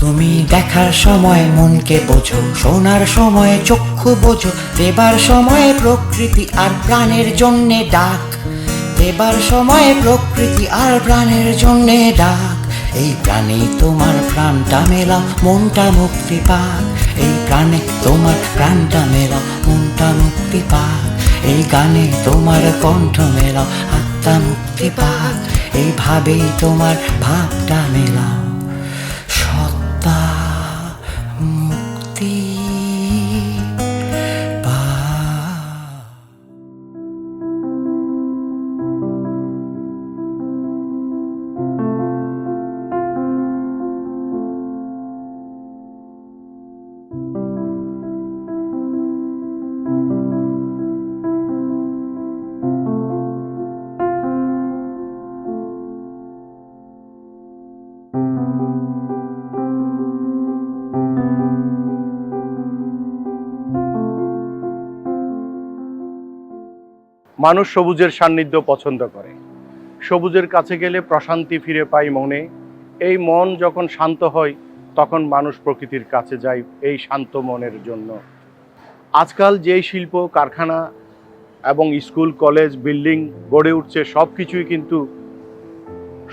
তুমি দেখার সময় মনকে বোঝো, শোনার সময় চক্ষু বোঝো, দেবার সময় প্রকৃতি আর প্রাণের জন্যে ডাক। দেবার সময় প্রকৃতি আর প্রাণের জন্যে ডাক। এই প্রাণে তোমার প্রাণটা মেলা, মনটা মুক্তি পাক। এই প্রাণে তোমার প্রাণটা মেলা, মনটা মুক্তি পাক। এই গানে তোমার কণ্ঠ মেলা, আত্মা মুক্তি পাক। এইভাবেই তোমার ভাবটা মেলাও মানুষ সবুজের সান্নিধ্য পছন্দ করে। সবুজের কাছে গেলে প্রশান্তি ফিরে পাই মনে। এই মন যখন শান্ত হয়, তখন মানুষ প্রকৃতির কাছে যায় এই শান্ত মনের জন্য। আজকাল যেই শিল্প, কারখানা এবং স্কুল, কলেজ, বিল্ডিং গড়ে উঠছে সব কিছুই কিন্তু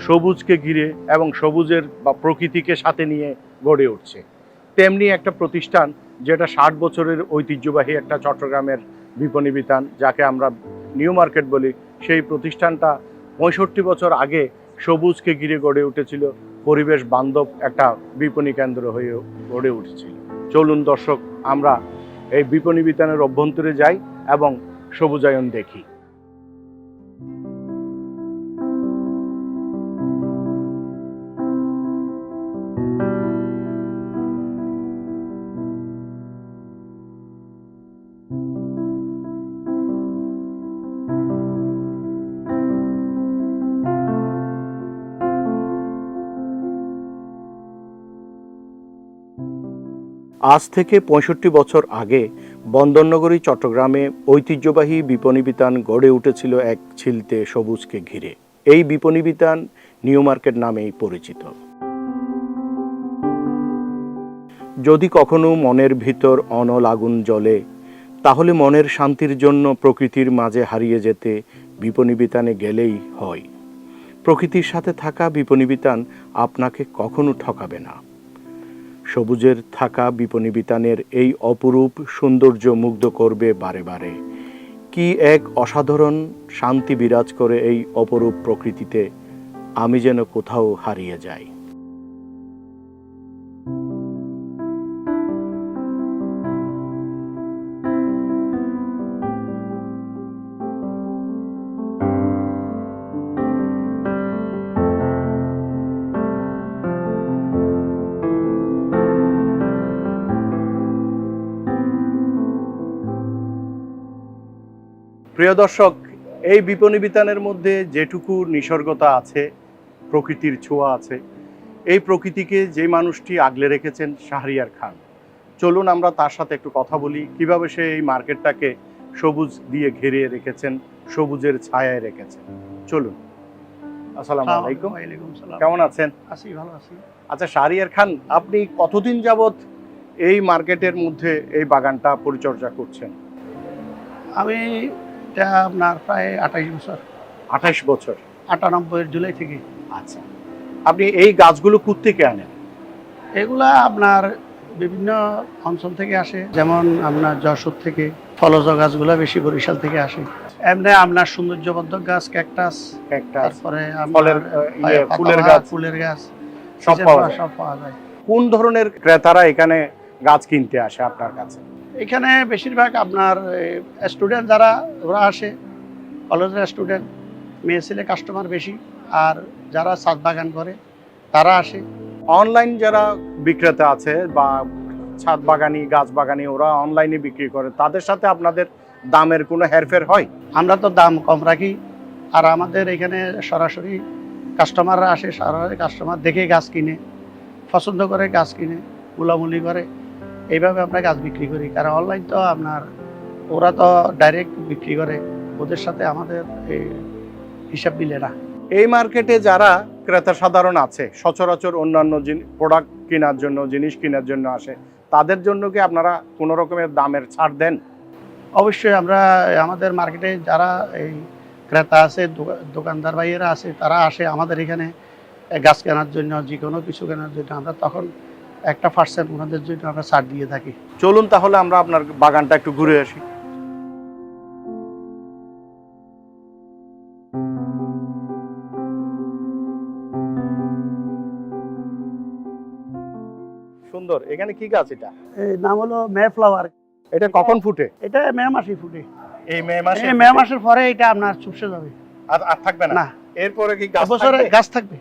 সবুজকে ঘিরে এবং সবুজের বা প্রকৃতিকে সাথে নিয়ে গড়ে উঠছে। তেমনি একটা প্রতিষ্ঠান যেটা ষাট বছরের ঐতিহ্যবাহী একটা চট্টগ্রামের বিপণী বিতান, যাকে আমরা নিউ মার্কেট বলি, সেই প্রতিষ্ঠানটা পঁয়ষট্টি বছর আগে সবুজকে ঘিরে গড়ে উঠেছিল। পরিবেশ বান্ধব একটা বিপণী কেন্দ্র হয়ে গড়ে উঠেছিল। চলুন দর্শক, আমরা এই বিপণী বিতানের অভ্যন্তরে যাই এবং সবুজায়ন দেখি। আজ থেকে পঁয়ষট্টি বছর আগে বন্দরনগরী, চট্টগ্রামে ঐতিহ্যবাহী বিপণী বিতান গড়ে উঠেছিল এক ছিলতে সবুজকে ঘিরে। এই বিপণী বিতান নিউ মার্কেট নামেই পরিচিত। যদি কখনো মনের ভিতর অনল আগুন জ্বলে, তাহলে মনের শান্তির জন্য প্রকৃতির মাঝে হারিয়ে যেতে বিপণী বিতানে গেলেই হয়। প্রকৃতির সাথে থাকা বিপণী বিতান আপনাকে কখনো ঠকাবে না। সবুজের থাকা বিপণী বিতানের এই অপরূপ সৌন্দর্য মুগ্ধ করবে বারে বারে। কি এক অসাধারণ শান্তি বিরাজ করে এই অপরূপ প্রকৃতিতে, আমি যেন কোথাও হারিয়ে যাই। প্রিয় দর্শক এই বিপণী বিতানের মধ্যে যেটুকু নিসর্গতা আছে প্রকৃতির ছোঁয়া আছে এই প্রকৃতিকে যে মানুষটি আগলে রেখেছেন শাহরিয়ার খান। চলুন আমরা তার সাথে একটু কথা বলি কীভাবে সে এই মার্কেটটাকে সবুজ দিয়ে ঘিরে রেখেছেন সবুজের ছায়ায় রেখেছেন। চলুন। আসসালামু আলাইকুম। কেমন আছেন? আছি ভালো আছি। আচ্ছা শাহরিয়ার খান আপনি কতদিন যাবত এই মার্কেটের মধ্যে এই বাগানটা পরিচর্যা করছেন? আমি এটা আপনার প্রায় আঠাইশ বছর। আঠাশ বছর। আটানব্বইয়ের জুলাই থেকে। আচ্ছা। আপনি এই গাছগুলো থেকে আনেন? এগুলা আপনার বিভিন্ন অঞ্চল থেকে আসে। যেমন আপনার যশোর থেকে ফলজ গাছগুলো বেশি বরিশাল থেকে আসে। এমনি আপনার সৌন্দর্যবর্ধক গাছ ক্যাকটাস একটা তারপরে ফলের ইয়ে, ফুলের গাছ। ফুলের গাছ। সব পাওয়া যায়। কোন ধরনের ক্রেতারা এখানে গাছ কিনতে আসে আপনার কাছে? এখানে বেশিরভাগ আপনার স্টুডেন্ট যারা ওরা আসে কলেজের স্টুডেন্ট মেয়ে ছেলে কাস্টমার বেশি আর যারা ছাদ বাগান করে তারা আসে। অনলাইন যারা বিক্রেতা আছে বা ছাদ বাগানি গাছ বাগানি ওরা অনলাইনে বিক্রি করে তাদের সাথে আপনাদের দামের কোনো হেরফের হয়? আমরা তো দাম কম রাখি আর আমাদের এখানে সরাসরি কাস্টমাররা আসে সরাসরি কাস্টমার দেখে গাছ কিনে পছন্দ করে গাছ কিনে মুলামুলি করে। এইভাবে আমরা গাছ বিক্রি করি কারণ অনলাইন তো আপনার ওরা তো ডাইরেক্ট বিক্রি করে ওদের সাথে আমাদের এই হিসাব মিলে না। এই মার্কেটে যারা ক্রেতা সাধারণ আছে সচরাচর অন্যান্য প্রোডাক্ট কেনার জন্য জিনিস কেনার জন্য আসে তাদের জন্য কি আপনারা কোনো রকমের দামের ছাড় দেন? অবশ্যই আমরা আমাদের মার্কেটে যারা এই ক্রেতা আছে দোকানদার ভাইয়েরা আছে তারা আসে আমাদের এখানে গাছ কেনার জন্য যে কোনো কিছু কেনার জন্য আমরা তখন একটা পার্সেন্ট ওনাদের জন্য আমরা ছাড় দিয়ে থাকি। চলুন তাহলে আমরা আপনার বাগানটা একটু ঘুরে আসি। সুন্দর এখানে কি গাছ এটা? এই নাম হলো মে ফ্লাওয়ার এটা কখন ফুটে? এটা মে মাসে ফুটে। এই মে মাসে এই মে মাসের পরে এটা আপনার চুপসে যাবে। আর আর থাকবে না? না। এরপরে কি গাছ বছরে গাছ থাকবে।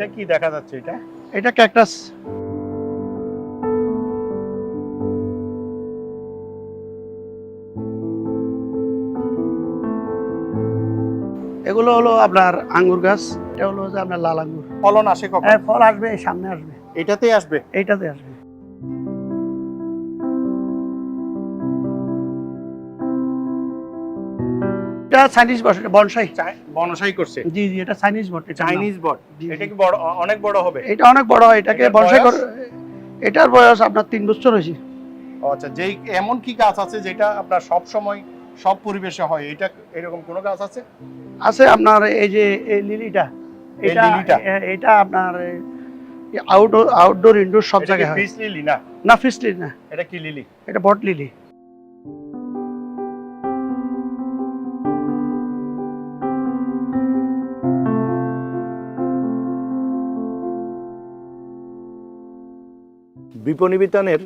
এটা কি দেখা যাচ্ছে এটা? এটা ক্যাকটাস। এগুলো হলো আপনার আঙ্গুর গাছ এটা হলো যে আপনার লাল আঙ্গুর। ফলন আসে কখন? হ্যাঁ ফল আসবে সামনে আসবে। এটাতেই আসবে? এটাতে আসবে। এটা চাইনিজ বট বনসাই বনসাই করছে। জি জি এটা চাইনিজ বট চাইনিজ বট এটা। কি বড় অনেক বড় হবে? এটা অনেক বড় হয় এটাকে বনসাই করে এটার বয়স আপনার তিন বছর হয়েছে। আচ্ছা যেই এমন কি গাছ আছে যেটা আপনার সব সময় সব পরিবেশে হয়? এটা এরকম কোনো গাছ আছে? আছে আপনার এই যে এই লিলিটা। এটা লিলিটা? এটা আপনার আউটডোর আউটডোর ইনডোর সব জায়গায় হয়। পিস লিলি না? না ফিস লিলি না। এটা কি লিলি এটা বট লিলি বিপণী বিতানের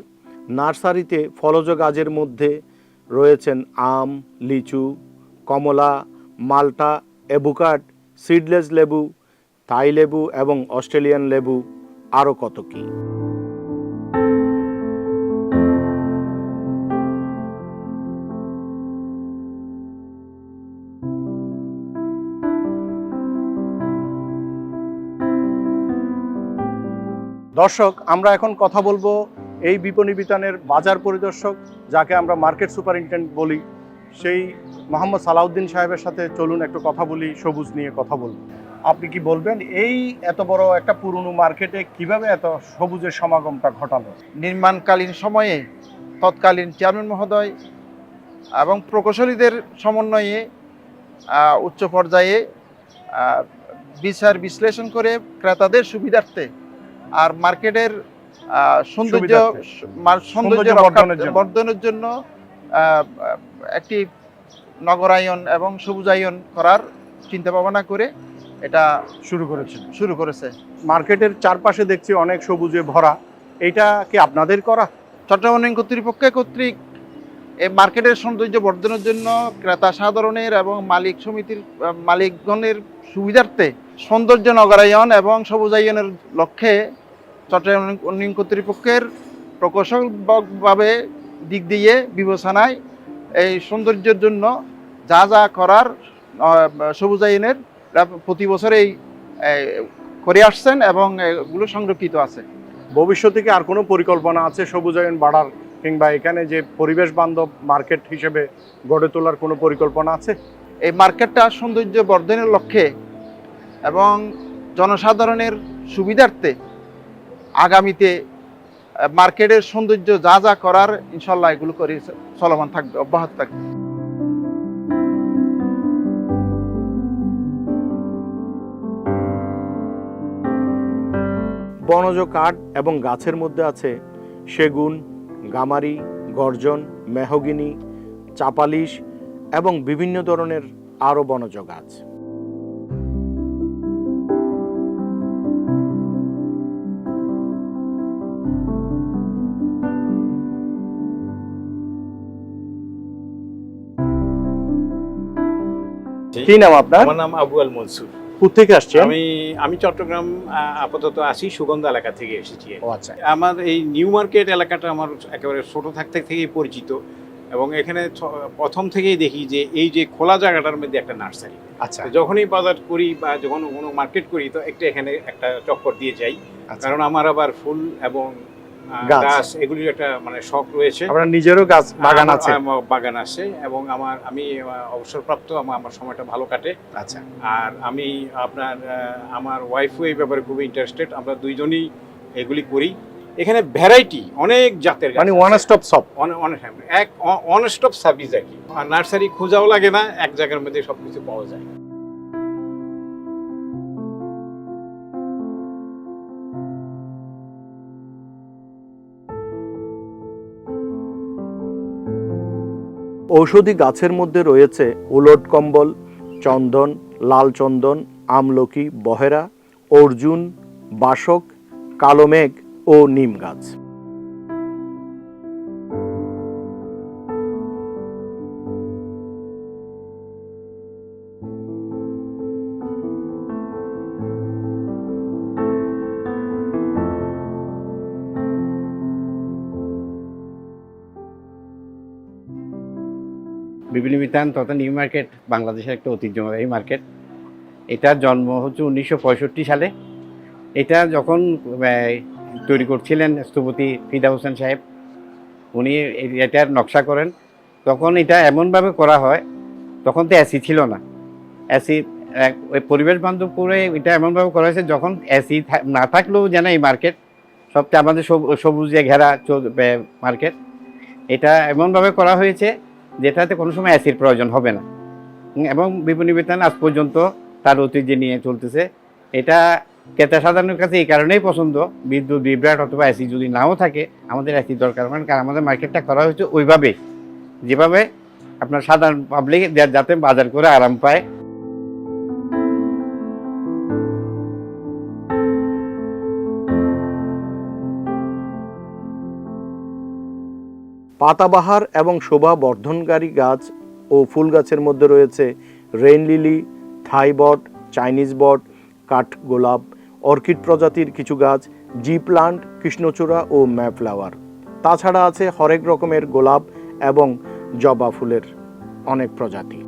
নার্সারিতে ফলজ গাছের মধ্যে রয়েছেন আম, লিচু, কমলা, মাল্টা অ্যাভোকাট সিডলেস লেবু, থাই লেবু এবং অস্ট্রেলিয়ান লেবু। আরও কত কি? দর্শক, আমরা এখন কথা বলব এই বিপণী বিতানের বাজার পরিদর্শক, যাকে আমরা মার্কেট সুপারিনটেন্ডেন্ট বলি। সেই মোহাম্মদ সালাউদ্দিন সাহেবের সাথে চলুন একটু কথা বলি, সবুজ নিয়ে কথা বলব। আপনি কি বলবেন, এই এত বড় একটা পুরনো মার্কেটে কীভাবে এত সবুজের সমাগমটা ঘটালো? নির্মাণকালীন সময়ে তৎকালীন চেয়ারম্যান মহোদয় এবং প্রকৌশলীদের সমন্বয়ে উচ্চ পর্যায়ে বিচার বিশ্লেষণ করে ক্রেতাদের সুবিধার্থে আর মার্কেটের সৌন্দর্য সৌন্দর্য বর্ধনের জন্য। একটি নগরায়ন এবং সবুজায়ন করার চিন্তা ভাবনা করে এটা শুরু করেছে শুরু করেছে। মার্কেটের চারপাশে দেখছি অনেক সবুজে ভরা। এটা কি আপনাদের করা? চট্টগ্রাম কর্তৃপক্ষ কর্তৃক এই মার্কেটের সৌন্দর্য বর্ধনের জন্য ক্রেতা সাধারণের এবং মালিক সমিতির মালিকগণের সুবিধার্থে সৌন্দর্য নগরায়ন এবং সবুজায়নের লক্ষ্যে চট্টগ্রাম কর্তৃপক্ষের প্রকৌশলভাবে দিক দিয়ে বিবেচনায় এই সৌন্দর্যের জন্য যা যা করার সবুজায়নের প্রতি বছরেই এই, করে আসছেন এবং এগুলো সংরক্ষিত আছে। ভবিষ্যতে কি আর কোনো পরিকল্পনা আছে সবুজায়ন বাড়ার? কিংবা এখানে যে পরিবেশ বান্ধব মার্কেট হিসেবে গড়ে তোলার কোনো পরিকল্পনা আছে? এই মার্কেটটা সৌন্দর্য বর্ধনের লক্ষ্যে এবং জনসাধারণের সুবিধার্থে আগামীতে মার্কেটের সৌন্দর্য যা যা করার ইনশাল্লাহ এগুলো করে চলমান থাকবে অব্যাহত থাকবে। বনজ কাঠ এবং গাছের মধ্যে আছে সেগুন গামারি গর্জন মেহগিনি চাপালিশ এবং বিভিন্ন ধরনের আরও বনজ গাছ কি নাম আপনার? আমার নাম আবু আল মনসুর কোথেকে আসছেন? আমি আমি চট্টগ্রাম আপাতত আসি সুগন্ধ এলাকা থেকে এসেছি ও আচ্ছা। আমার এই নিউ মার্কেট এলাকাটা আমার একেবারে ছোট থাকতে থেকেই পরিচিত এবং এখানে প্রথম থেকেই দেখি যে এই যে খোলা জায়গাটার মধ্যে একটা নার্সারি। আচ্ছা। যখনই বাজার করি বা যখন কোনো মার্কেট করি তো একটা এখানে একটা চক্কর দিয়ে যাই। আচ্ছা। কারণ আমার আবার ফুল এবং গাছ। এগুলির একটা মানে শখ রয়েছে। আপনার নিজেরও গাছ বাগান আছে। বাগান আছে এবং আমার আমি অবসরপ্রাপ্ত আমার আমার সময়টা ভালো কাটে। আচ্ছা। আর আমি আপনার আমার ওয়াইফও এই ব্যাপারে খুবই ইন্টারেস্টেড আমরা দুইজনই এগুলি করি। এখানে ভ্যারাইটি অনেক জাতের মানে। ওয়ান স্টপ শপ এক অন স্টপ সার্ভিস আর কি। আর নার্সারি খোঁজাও লাগে না এক জায়গার মধ্যে সব কিছু পাওয়া যায়। ঔষধি গাছের মধ্যে রয়েছে উলট কম্বল, চন্দন, লাল চন্দন, আমলকি, বহেরা, অর্জুন, বাসক, কালো মেঘ ও নিম গাছ। বিপিন বিতান তথা নিউ মার্কেট বাংলাদেশের একটা ঐতিহ্যবাহী মার্কেট এটার জন্ম হচ্ছে উনিশশো পঁয়ষট্টি সালে। এটা যখন তৈরি করছিলেন স্থপতি ফিদা হোসেন সাহেব, উনি এটার নকশা করেন। তখন এটা এমনভাবে করা হয়, তখন তো এসি ছিল না। এসি ওই পরিবেশ বান্ধব করে এটা এমনভাবে করা হয়েছে, যখন এসি না থাকলেও যেন এই মার্কেট সবচেয়ে আমাদের সবু- সবুজে ঘেরা মার্কেট এটা এমনভাবে করা হয়েছে যেটাতে কোনো সময় অ্যাসিড প্রয়োজন হবে না। এবং বিপণী বিতান আজ পর্যন্ত তার ঐতিহ্য নিয়ে চলতেছে। এটা ক্রেতা সাধারণের কাছে এই কারণেই পছন্দ, বিদ্যুৎ, বিভ্রাট অথবা অ্যাসিড যদি নাও থাকে, আমাদের অ্যাসিড দরকার। হয় কারণ আমাদের মার্কেটটা করা হয়েছে ওইভাবেই। যেভাবে আপনার সাধারণ পাবলিক যাতে বাজার করে আরাম পায়। পাতাবাহার এবং শোভা বর্ধনকারী গাছ ও ফুল গাছের মধ্যে রয়েছে রেইন লিলি, থাই বট, চাইনিজ বট, কাঠ গোলাপ, অর্কিড প্রজাতির কিছু গাছ, জি প্লান্ট, কৃষ্ণচূড়া ও ম্যাফ্লাওয়ার। তাছাড়া আছে হরেক রকমের গোলাপ এবং জবা ফুলের অনেক প্রজাতি।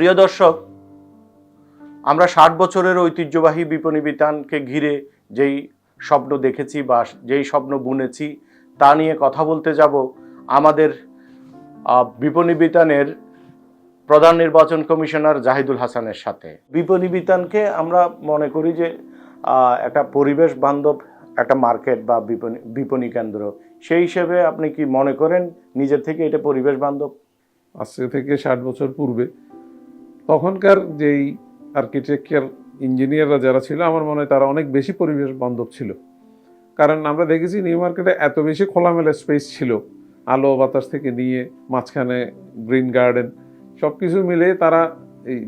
প্রিয় দর্শক, আমরা ষাট বছরের ঐতিহ্যবাহী বিপণী বিতানকে ঘিরে যেই স্বপ্ন দেখেছি বা যেই স্বপ্ন বুনেছি, তা নিয়ে কথা বলতে যাব। আমাদের বিপণী বিতানের প্রধান নির্বাচন কমিশনার জাহিদুল হাসানের সাথে। বিপণী বিতানকে আমরা মনে করি যে একটা পরিবেশ বান্ধব, একটা মার্কেট বা বিপণী বিপণী কেন্দ্র। সেই হিসেবে আপনি কি মনে করেন নিজের থেকে এটা পরিবেশ বান্ধব? আজকে থেকে ষাট বছর পূর্বে তখনকার যেই আর্কিটেকচার ইঞ্জিনিয়াররা যারা ছিল, আমার মনে হয় তারা অনেক বেশি পরিবেশ বান্ধব ছিল। কারণ আমরা দেখেছি নিউ মার্কেটে এত বেশি খোলামেলা স্পেস ছিল, আলো বাতাস থেকে নিয়ে মাঝখানে গ্রিন গার্ডেন সব কিছু মিলে তারা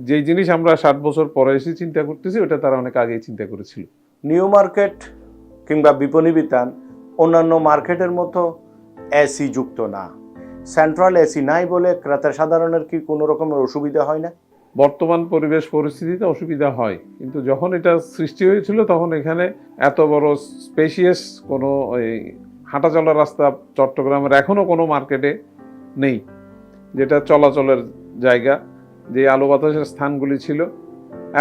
যেই জিনিস আমরা ষাট বছর পরে এসে চিন্তা করতেছি, ওটা তারা অনেক আগেই চিন্তা করেছিল। নিউ মার্কেট কিংবা বিপণী বিতান অন্যান্য মার্কেটের মতো এসি যুক্ত না। সেন্ট্রাল এসি নাই বলে ক্রেতা সাধারণের কি কোনো রকমের অসুবিধা হয় না? বর্তমান পরিবেশ পরিস্থিতিতে অসুবিধা হয়। কিন্তু যখন এটা সৃষ্টি হয়েছিল, তখন এখানে এত বড় স্পেশিয়াস কোনো হাঁটা চলার রাস্তা চট্টগ্রামের এখনও কোনো মার্কেটে নেই, যেটা চলাচলের জায়গা, যে আলো বাতাসের স্থানগুলি ছিল।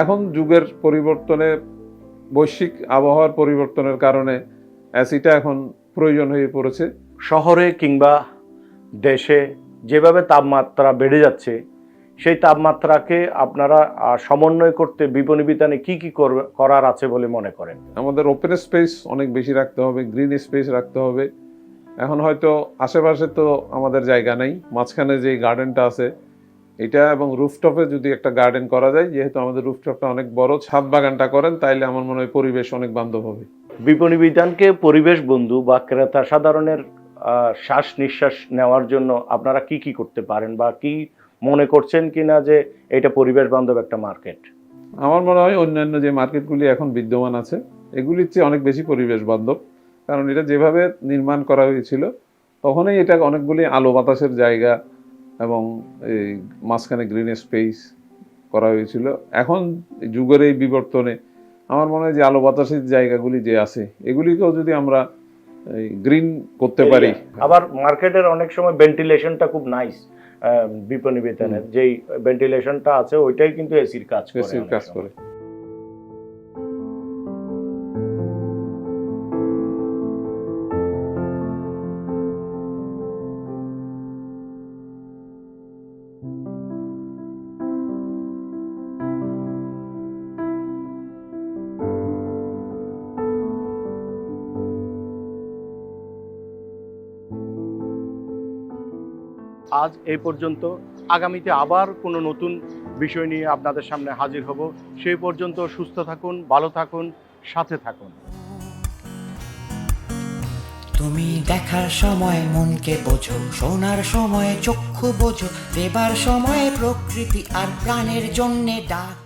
এখন যুগের পরিবর্তনে, বৈশ্বিক আবহাওয়ার পরিবর্তনের কারণে অ্যাসিটা এখন প্রয়োজন হয়ে পড়েছে। শহরে কিংবা দেশে যেভাবে তাপমাত্রা বেড়ে যাচ্ছে সেই তাপমাত্রাকে আপনারা সমন্বয় করতে বিপণী বিতানে কি কি করার আছে বলে মনে করেন? আমাদের ওপেন স্পেস অনেক বেশি রাখতে হবে গ্রিন স্পেস রাখতে হবে। এখন হয়তো আশেপাশে তো আমাদের জায়গা নেই। মাঝখানে যে গার্ডেনটা আছে এটা এবং রুফটপে যদি একটা গার্ডেন করা যায় যেহেতু আমাদের রুফটপটা অনেক বড় ছাদ বাগানটা করেন তাইলে আমার মনে হয় পরিবেশ অনেক বান্ধব হবে। বিপণী বিতানকে পরিবেশ বন্ধু বা ক্রেতা সাধারণের শ্বাস নিঃশ্বাস নেওয়ার জন্য আপনারা কি কি করতে পারেন বা কি মনে করছেন কিনা যে এটা পরিবেশ বান্ধব একটা মার্কেট? আমার মনে হয় অন্যান্য যে মার্কেটগুলি এখন বিদ্যমান আছে এগুলির চেয়ে অনেক বেশি পরিবেশ বান্ধব কারণ এটা যেভাবে নির্মাণ করা হয়েছিল তখনই এটা অনেকগুলি আলো বাতাসের জায়গা এবং এই মাঝখানে গ্রিন স্পেস করা হয়েছিল। এখন যুগের এই বিবর্তনে আমার মনে হয় যে আলো বাতাসের জায়গাগুলি যে আছে এগুলিকেও যদি আমরা গ্রিন করতে পারি। আবার মার্কেটের অনেক সময় ভেন্টিলেশনটা খুব নাইস বিপণী বেতনের যেই ভেন্টিলেশনটা আছে ওইটাই কিন্তু এসির কাজ করে এসির কাজ করে। আজ এই পর্যন্ত। আগামীতে আবার কোনো নতুন বিষয় নিয়ে আপনাদের সামনে হাজির হব। সেই পর্যন্ত সুস্থ থাকুন, ভালো থাকুন, সাথে থাকুন। তুমি দেখার সময় মনকে বোঝো, শোনার সময় চক্ষু বোঝো, দেবার সময় প্রকৃতি আর প্রাণের জন্যে ডাক